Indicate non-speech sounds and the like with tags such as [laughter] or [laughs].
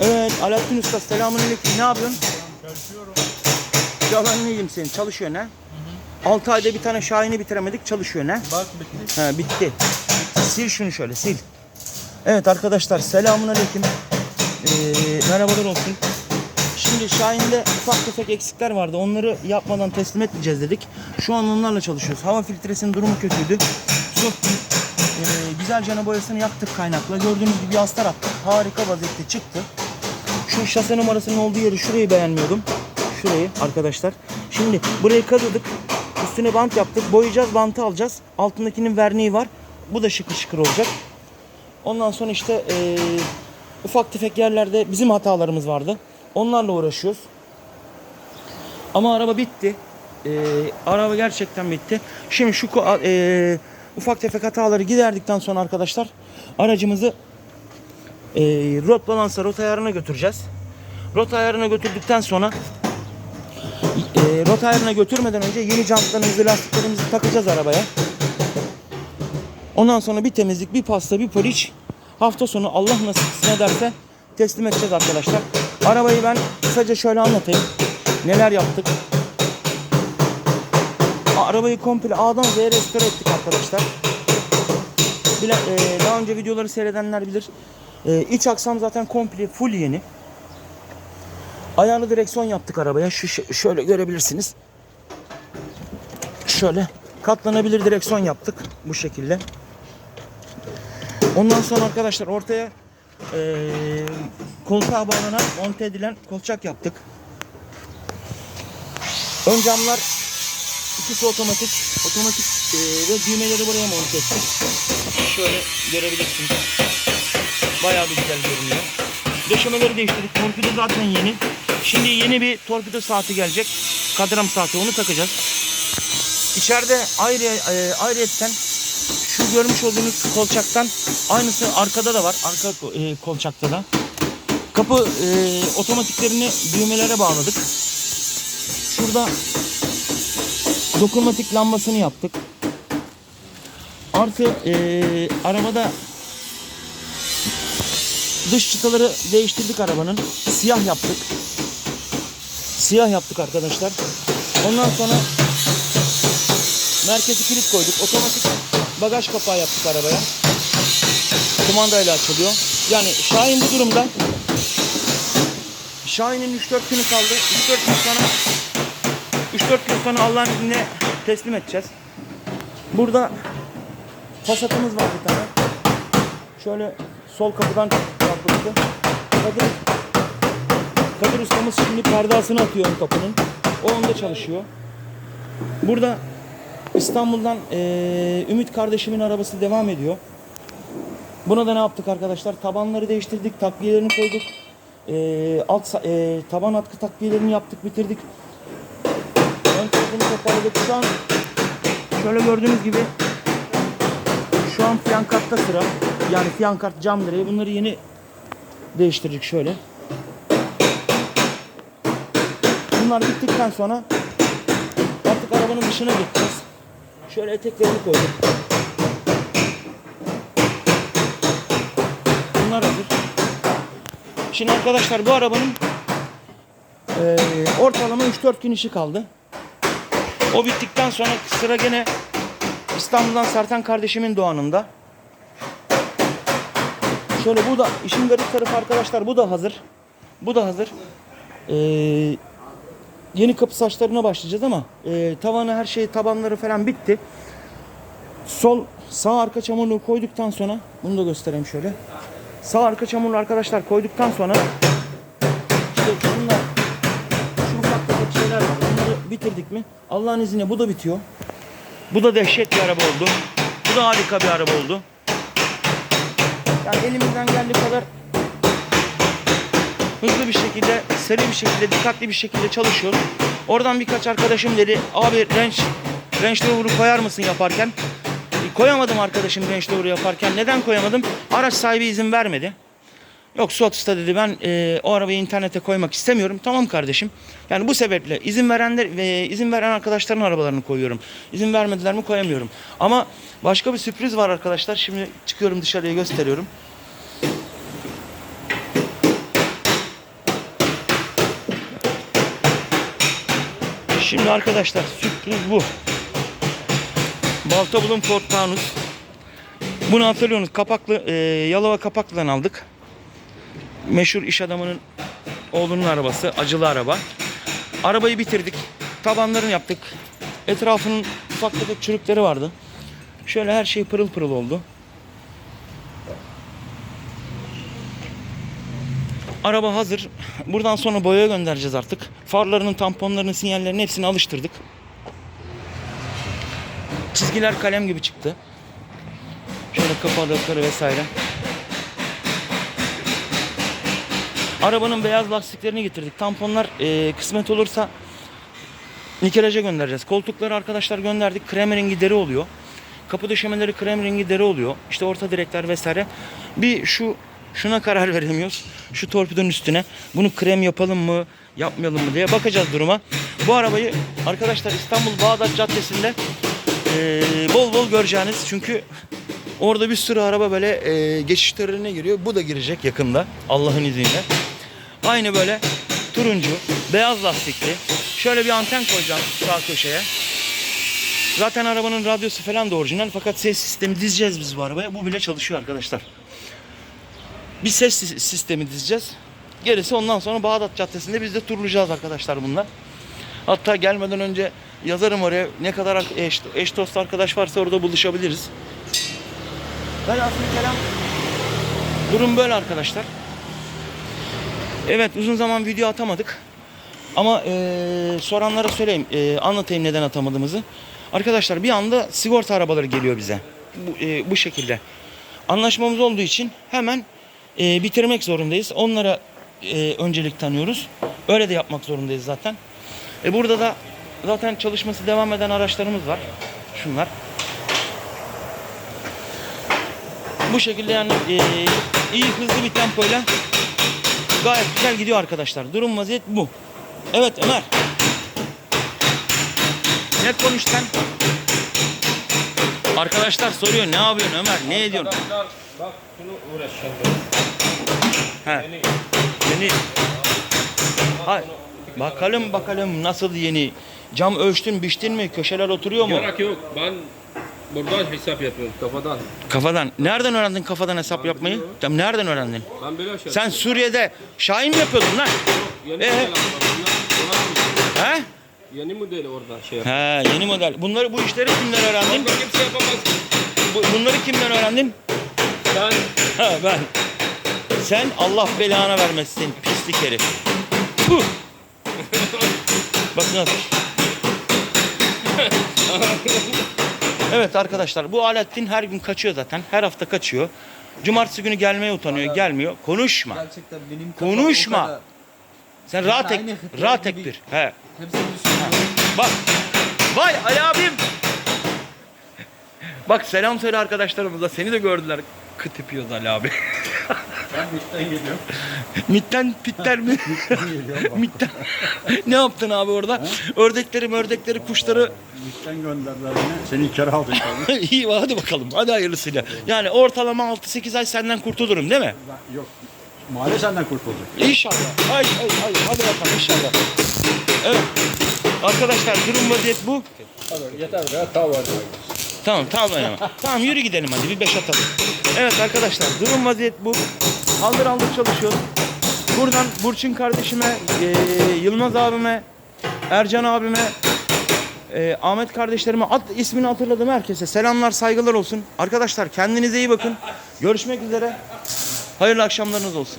Evet Alaaddin Usta selamünaleyküm. Ne yapıyorsun? Çalışıyorum. Yalan neyim senin? Çalışıyor ne? 6 ayda bir tane Şahin'i bitiremedik çalışıyor ne? Bak bitti. Ha bitti. Sil şunu şöyle sil. Evet arkadaşlar selamünaleyküm. Ee, merhabalar olsun. Şimdi Şahin'de ufak tefek eksikler vardı. Onları yapmadan teslim etmeyeceğiz dedik. Şu an onlarla çalışıyoruz. Hava filtresinin durumu kötüydü. Su ee, güzel cana boyasını yaktık kaynakla. Gördüğünüz gibi yaslar attık. Harika vaziyette çıktı. Şu şase numarasının olduğu yeri şurayı beğenmiyordum. Şurayı arkadaşlar. Şimdi burayı kazıdık. Üstüne bant yaptık. Boyayacağız bantı alacağız. Altındakinin verniği var. Bu da şıkır şıkır olacak. Ondan sonra işte eee, ufak tefek yerlerde bizim hatalarımız vardı. Onlarla uğraşıyoruz. Ama araba bitti. Eee, araba gerçekten bitti. Şimdi şu eee, ufak tefek hataları giderdikten sonra arkadaşlar aracımızı eee rot balansa rota ayarına götüreceğiz. Rota ayarına götürdükten sonra eee rota ayarına götürmeden önce yeni jantlarımızı lastiklerimizi takacağız arabaya. Ondan sonra bir temizlik, bir pasta, bir poliç. Hafta sonu Allah nasip ederse teslim edeceğiz arkadaşlar. Arabayı ben kısaca şöyle anlatayım. Neler yaptık. Arabayı komple A'dan Z'ye restore ettik arkadaşlar. Bile, e, daha önce videoları seyredenler bilir. E, iç aksam zaten komple full yeni. Ayarlı direksiyon yaptık arabaya. Şu şöyle görebilirsiniz. Şöyle katlanabilir direksiyon yaptık bu şekilde. Ondan sonra arkadaşlar ortaya eee koltuğa bağlanan monte edilen kolçak yaptık. Ön camlar ikisi otomatik. Otomatik eee, ve düğmeleri buraya monte ettik. Şöyle görebilirsiniz. Bayağı bir güzel görünüyor. Döşemeleri değiştirdik. Torpido zaten yeni. Şimdi yeni bir torpido saati gelecek. Kadran saati onu takacağız. İçeride ayrı e, ayrıyetten şu görmüş olduğunuz kolçaktan aynısı arkada da var. Arka e, kolçakta da. Kapı e, otomatiklerini düğmelere bağladık. Şurada dokunmatik lambasını yaptık. Artı e, arabada dış çıtaları değiştirdik arabanın. Siyah yaptık. Siyah yaptık arkadaşlar. Ondan sonra Merkezi kilit koyduk. Otomatik bagaj kapağı yaptık arabaya. Kumandayla açılıyor. Yani Şahin bu durumda. Şahin'in 3-4 günü kaldı. 3-4 gün sonra 3-4 gün sonra Allah'ın izniyle teslim edeceğiz. Burada Passat'ımız var bir tane. Şöyle sol kapıdan çarpıldı. Kadir, Kadir ustamız şimdi perdasını atıyor kapının. O onda çalışıyor. Burada İstanbul'dan eee, Ümit kardeşimin arabası devam ediyor. Buna da ne yaptık arkadaşlar? Tabanları değiştirdik, takviyelerini koyduk. Eee, alt eee, taban atkı takviyelerini yaptık, bitirdik. Ön tarafını toparladık. Şu an şöyle gördüğünüz gibi şu an fiyankartta sıra. Yani fiyankart cam direği. Bunları yeni değiştirdik şöyle. Bunlar bittikten sonra Artık arabanın dışına geçeceğiz. Şöyle eteklerini koyduk. Bunlar hazır. Şimdi arkadaşlar bu arabanın eee, ortalama 3-4 gün işi kaldı. O bittikten sonra sıra gene İstanbul'dan Sertan kardeşimin doğanında. Şöyle bu da işin garip tarafı arkadaşlar bu da hazır. Bu da hazır. Eee yeni kapı saçlarına başlayacağız ama e, tavanı her şey tabanları falan bitti. Sol sağ arka çamurluğu koyduktan sonra bunu da göstereyim şöyle. Sağ arka çamurluğu arkadaşlar koyduktan sonra işte şunlar şu ufak şeyler var. Bunları bitirdik mi? Allah'ın izniyle bu da bitiyor. Bu da dehşet bir araba oldu. Bu da harika bir araba oldu. Yani elimizden geldiği kadar hızlı bir şekilde, seri bir şekilde, dikkatli bir şekilde çalışıyoruz. Oradan birkaç arkadaşım dedi, abi Range, Range Rover'ı koyar mısın yaparken? E, koyamadım arkadaşım Range Rover'ı yaparken. Neden koyamadım? Araç sahibi izin vermedi. Yok Sotus'ta dedi ben e, o arabayı internete koymak istemiyorum. Tamam kardeşim. Yani bu sebeple izin verenler ve izin veren arkadaşların arabalarını koyuyorum. İzin vermediler mi koyamıyorum. Ama başka bir sürpriz var arkadaşlar. Şimdi çıkıyorum dışarıya gösteriyorum. Şimdi arkadaşlar sürpriz bu. Balta Bulum Ford Taunus. Bunu hatırlıyorsunuz. Kapaklı, e, Yalova kapaklıdan aldık. Meşhur iş adamının oğlunun arabası. Acılı araba. Arabayı bitirdik. Tabanlarını yaptık. Etrafının ufak tefek çürükleri vardı. Şöyle her şey pırıl pırıl oldu. Araba hazır. Buradan sonra boyaya göndereceğiz artık. Farlarının, tamponlarının, sinyallerinin hepsini alıştırdık. Çizgiler kalem gibi çıktı. Şöyle kapalıkları vesaire. Arabanın beyaz lastiklerini getirdik. Tamponlar eee, kısmet olursa nikelaja göndereceğiz. Koltukları arkadaşlar gönderdik. Krem rengi deri oluyor. Kapı döşemeleri krem rengi deri oluyor. İşte orta direkler vesaire. Bir şu şuna karar [laughs] veremiyoruz. Şu torpidonun üstüne. Bunu krem yapalım mı, yapmayalım mı diye bakacağız duruma. Bu arabayı arkadaşlar İstanbul Bağdat Caddesi'nde eee, bol bol göreceğiniz. Çünkü orada bir sürü araba böyle eee geçiş törenine giriyor. Bu da girecek yakında Allah'ın izniyle. Aynı böyle turuncu, beyaz lastikli. Şöyle bir anten koyacağım sağ köşeye. Zaten arabanın radyosu falan da orijinal fakat ses sistemi dizeceğiz biz bu arabaya. Bu bile çalışıyor arkadaşlar. Bir ses sis- sistemi dizeceğiz. Gerisi ondan sonra Bağdat Caddesi'nde biz de turlayacağız arkadaşlar bunlar. Hatta gelmeden önce yazarım oraya ne kadar eş, eş dost arkadaş varsa orada buluşabiliriz. Ben aslında kelam durum böyle arkadaşlar. Evet uzun zaman video atamadık. Ama eee, soranlara söyleyeyim, eee, anlatayım neden atamadığımızı. Arkadaşlar bir anda sigorta arabaları geliyor bize. Bu, eee, bu şekilde. Anlaşmamız olduğu için hemen eee, bitirmek zorundayız. Onlara eee, öncelik tanıyoruz. Öyle de yapmak zorundayız zaten. E burada da zaten çalışması devam eden araçlarımız var. Şunlar. Bu şekilde yani eee, iyi hızlı bir tempoyla gayet güzel gidiyor arkadaşlar. Durum vaziyet bu. Evet Ömer. Ne konuştan? Arkadaşlar soruyor ne yapıyorsun Ömer? Ne ediyorsun? Arkadaşlar bak şunu uğraşacağım. He. Yeni. Yeni. Bakalım bakalım nasıl yeni. Cam ölçtün biçtin mi? Köşeler oturuyor mu? Gerek yok. Ben buradan hesap yapıyorum kafadan. Kafadan. Nereden öğrendin kafadan hesap yapmayı? Tam nereden öğrendin? Ben böyle şey Sen Suriye'de Şahin mi yapıyordun lan? Yeni Ee? model ama bunlar- bunlar- He? Yeni model orada şey yap. He yeni model. Bunları bu işleri kimden öğrendin? Burada kimse yapamaz. Bu- bunları kimden öğrendin? Ben Ha ben. Sen Allah belanı vermesin pislik herif. Puh. [laughs] Bak nasıl. Evet arkadaşlar bu Alaaddin her gün kaçıyor zaten. Her hafta kaçıyor. Cumartesi günü gelmeye utanıyor. Gelmiyor. Konuşma. Gerçekten benim Konuşma. o kadar- Sen rahat ek, aynı rahat gibi- ek bir. He. Hepsini düşünüyorum. Bak. Vay Ali abim. Bak selam söyle arkadaşlarımıza. Seni de gördüler. Kıt yapıyoruz Ali abi. [laughs] Ben Miş'ten geliyorum. Mitten pitler mi? [laughs] Mitten. ne yaptın abi orada? Ördekleri ördekleri kuşları Miş'ten gönderdiler beni. Seni içeri aldım [laughs] iyi hadi bakalım. Hadi hayırlısıyla. Yani ortalama 6-8 ay senden kurtulurum değil mi? Yok. Mahalle senden kurtuldu. İnşallah. Ay ay ay hadi bakalım inşallah. Evet. Arkadaşlar durum vaziyet bu. yeter be. Tamam tamam ama. tamam yürü gidelim hadi bir beş atalım. Evet arkadaşlar durum vaziyet bu. Haldır haldır çalışıyoruz. Buradan Burçin kardeşime, eee, Yılmaz abime, Ercan abime, eee, Ahmet kardeşlerime at ismini hatırladım herkese. Selamlar saygılar olsun. Arkadaşlar kendinize iyi bakın. Görüşmek üzere. Hayırlı akşamlarınız olsun.